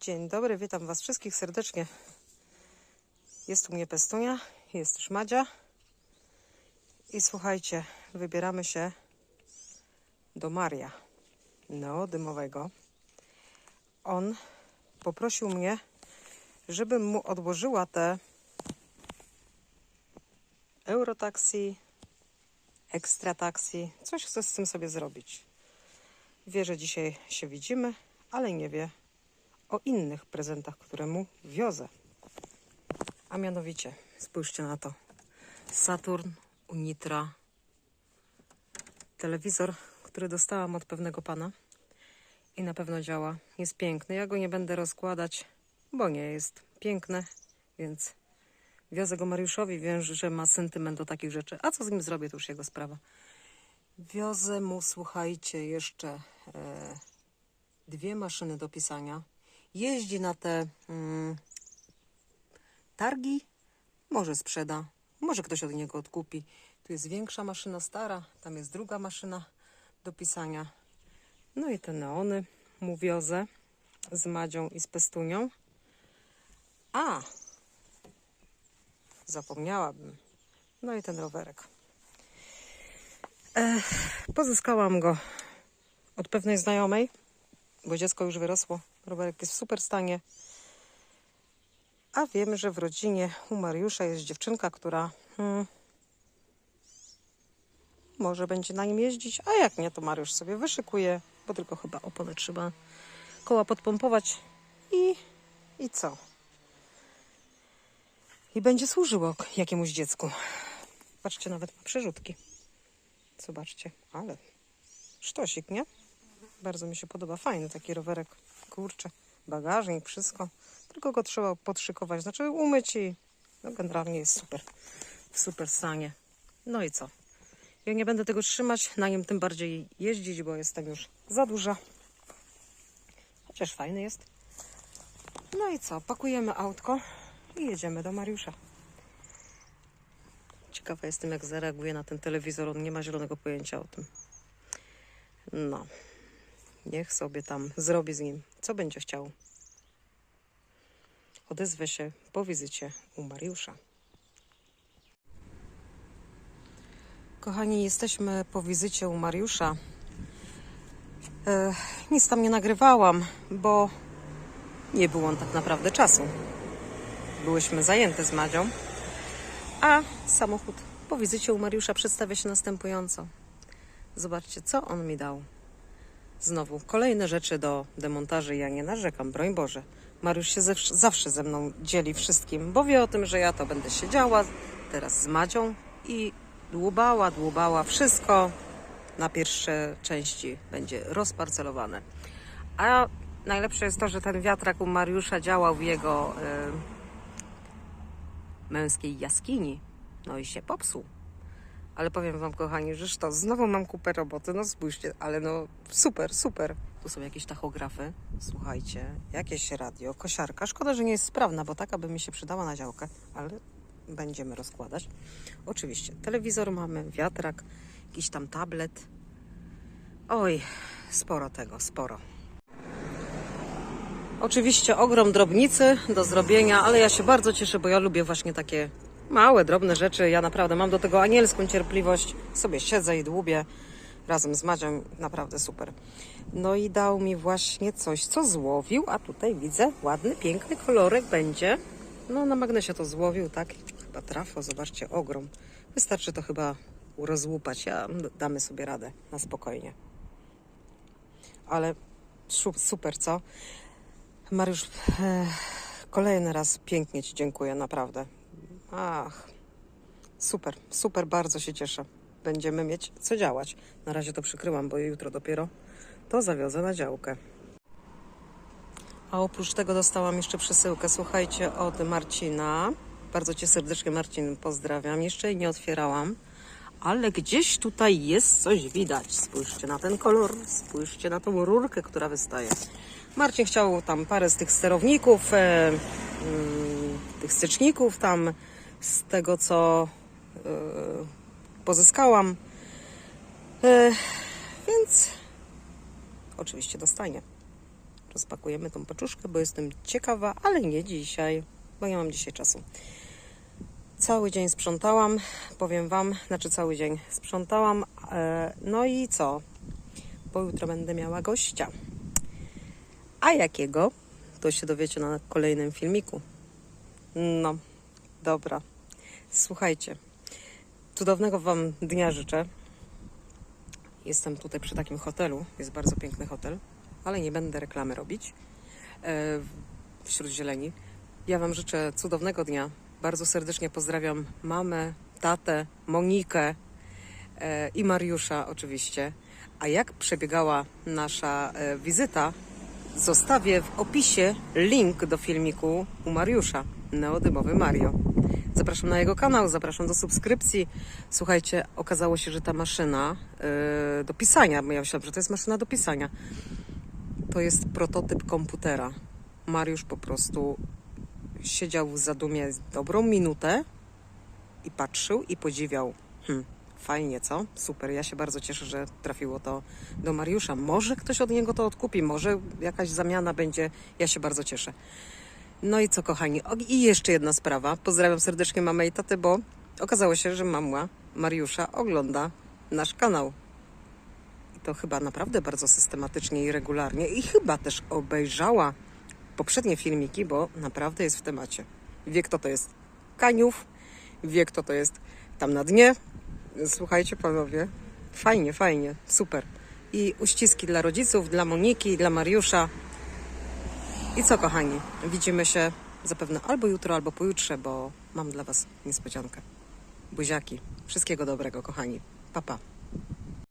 Dzień dobry, witam Was wszystkich serdecznie. Jest u mnie Pestunia, jest też Madzia. I słuchajcie, wybieramy się do Maria neodymowego. On poprosił mnie, żebym mu odłożyła te Eurotaxi, Extra Taxi. Coś chcę z tym sobie zrobić. Wie, że dzisiaj się widzimy, ale nie wie o innych prezentach, które mu wiozę. A mianowicie, spójrzcie na to. Saturn Unitra. Telewizor, który dostałam od pewnego pana i na pewno działa. Jest piękny. Ja go nie będę rozkładać, bo nie jest piękny, więc wiozę go Mariuszowi. Wiem, że ma sentyment do takich rzeczy. A co z nim zrobię, to już jego sprawa. Wiozę mu, słuchajcie, jeszcze e, dwie maszyny do pisania. Jeździ na te mm, targi, może sprzeda, może ktoś od niego odkupi. Tu jest większa maszyna stara, tam jest druga maszyna do pisania. No i te neony mu wiozę z Madzią i z Pestunią. A! Zapomniałabym. No i ten rowerek. Pozyskałam go od pewnej znajomej, bo dziecko już wyrosło. Rowerek jest w super stanie. A wiem, że w rodzinie u Mariusza jest dziewczynka, która hmm, może będzie na nim jeździć, a jak nie, to Mariusz sobie wyszykuje, bo tylko chyba oponę trzeba koła podpompować i, i co? I będzie służyło jakiemuś dziecku. Patrzcie, nawet ma przerzutki. Zobaczcie, ale sztosik, nie? Bardzo mi się podoba. Fajny taki rowerek. Kurczę, bagażnik, wszystko. Tylko go trzeba podszykować, znaczy umyć i no generalnie jest super. W super stanie. No i co? Ja nie będę tego trzymać, na nim tym bardziej jeździć, bo jestem już za duża. Chociaż fajny jest. No i co? Pakujemy autko i jedziemy do Mariusza. Ciekawa jestem, jak zareaguje na ten telewizor. On nie ma zielonego pojęcia o tym. No. Niech sobie tam zrobi z nim, co będzie chciał. Odezwę się po wizycie u Mariusza. Kochani, jesteśmy po wizycie u Mariusza. E, nic tam nie nagrywałam, bo nie było on tak naprawdę czasu. Byłyśmy zajęte z Madzią, a samochód po wizycie u Mariusza przedstawia się następująco. Zobaczcie, co on mi dał. Znowu kolejne rzeczy do demontaży. Ja nie narzekam, broń Boże. Mariusz się ze, zawsze ze mną dzieli wszystkim, bo wie o tym, że ja to będę siedziała teraz z Madzią i dłubała, dłubała. Wszystko na pierwsze części będzie rozparcelowane. A najlepsze jest to, że ten wiatrak u Mariusza działał w jego e, męskiej jaskini. No i się popsuł. Ale powiem Wam, kochani, że to znowu mam kupę roboty. No spójrzcie, ale no super, super. Tu są jakieś tachografy, słuchajcie, jakieś radio, kosiarka. Szkoda, że nie jest sprawna, bo taka by mi się przydała na działkę, ale będziemy rozkładać. Oczywiście, telewizor mamy, wiatrak, jakiś tam tablet. Oj, sporo tego, sporo. Oczywiście ogrom drobnicy do zrobienia, ale ja się bardzo cieszę, bo ja lubię właśnie takie małe, drobne rzeczy. Ja naprawdę mam do tego anielską cierpliwość. Sobie siedzę i dłubię razem z Madzią. Naprawdę super. No i dał mi właśnie coś, co złowił, a tutaj widzę ładny, piękny kolorek będzie. No na magnesie to złowił, tak? Chyba trafo, zobaczcie, ogrom. Wystarczy to chyba rozłupać. Ja damy sobie radę na spokojnie. Ale super, co? Mariusz, e, kolejny raz pięknie Ci dziękuję, naprawdę. Ach, super, super, bardzo się cieszę. Będziemy mieć co działać. Na razie to przykryłam, bo jutro dopiero to zawiozę na działkę. A oprócz tego dostałam jeszcze przesyłkę, słuchajcie, od Marcina. Bardzo Cię serdecznie, Marcin, pozdrawiam. Jeszcze jej nie otwierałam, ale gdzieś tutaj jest coś widać. Spójrzcie na ten kolor, spójrzcie na tą rurkę, która wystaje. Marcin chciał tam parę z tych sterowników, e, mm, tych styczników tam z tego, co e, pozyskałam. E, więc oczywiście dostanie. rozpakujemy tą paczuszkę, bo jestem ciekawa, ale nie dzisiaj, bo nie mam dzisiaj czasu. Cały dzień sprzątałam, powiem Wam, znaczy cały dzień sprzątałam. e, No i co? Bo jutro będę miała gościa. A jakiego? To się dowiecie na kolejnym filmiku. No, dobra. Słuchajcie, cudownego Wam dnia życzę. Jestem tutaj przy takim hotelu. Jest bardzo piękny hotel, ale nie będę reklamy robić e, wśród zieleni. Ja Wam życzę cudownego dnia. Bardzo serdecznie pozdrawiam mamę, tatę, Monikę e, i Mariusza oczywiście. A jak przebiegała nasza e, wizyta, zostawię w opisie link do filmiku u Mariusza, Neodymowy Mario. Zapraszam na jego kanał, zapraszam do subskrypcji. Słuchajcie, okazało się, że ta maszyna e, do pisania, bo ja myślałam, że to jest maszyna do pisania, to jest prototyp komputera. Mariusz po prostu siedział w zadumie dobrą minutę i patrzył i podziwiał. Hm, fajnie, co? Super. Ja się bardzo cieszę, że trafiło to do Mariusza. Może ktoś od niego to odkupi, może jakaś zamiana będzie. Ja się bardzo cieszę. No i co, kochani? O, I jeszcze jedna sprawa. Pozdrawiam serdecznie mamę i tatę, bo okazało się, że mama Mariusza ogląda nasz kanał. I to chyba naprawdę bardzo systematycznie i regularnie. I chyba też obejrzała poprzednie filmiki, bo naprawdę jest w temacie. Wie, kto to jest Kaniów, wie, kto to jest tam na dnie. Słuchajcie, panowie, fajnie, fajnie, super. I uściski dla rodziców, dla Moniki, dla Mariusza. I co, kochani? Widzimy się zapewne albo jutro, albo pojutrze, bo mam dla Was niespodziankę. Buziaki. Wszystkiego dobrego, kochani. Pa, pa.